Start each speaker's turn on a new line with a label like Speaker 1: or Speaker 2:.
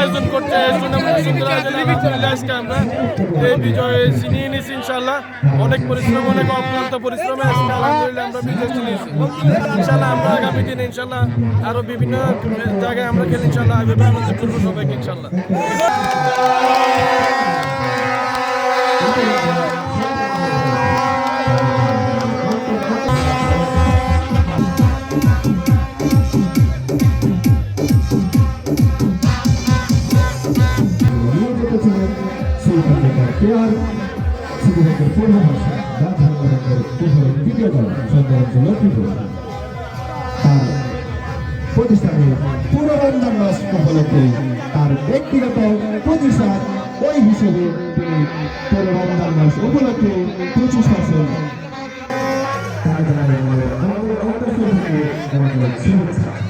Speaker 1: আয়োজন করছে সুন্দর আয়োজন আলহামদুলিল্লাহ আজকে আমরা। এই বিজয় ছিনিয়ে নিয়েছি ইনশাল্লাহ। অনেক পরিশ্রম, অনেক অক্লান্ত পরিশ্রমে আমরা বিজয় ছিনিয়েছি ইনশাল্লাহ আমরা আগামী দিনে ইনশাল্লাহ আরও বিভিন্ন জায়গায় আমরা খেলি, ইনশাল্লাহ আনন্দ করব সবাইকে ইনশাল্লাহ।
Speaker 2: নিয়োজিত ছিলেন সুলতানের পেয়ার সিদ্দিকের পূর্বভাষা রাজধানীর কুশলের দ্বিতীয় দল সন্দেহ লক্ষ্মীপুর তার প্রতিষ্ঠানের পুনরঞ্জন মাস উপলক্ষে তার ব্যক্তিগত প্রতিষ্ঠান ওই হিসেবে তিনি পুনরঞ্জন মাস উপলক্ষে পঁচিশ পার্সেন্ট তার দ্বারা আমাদের শুভেচ্ছা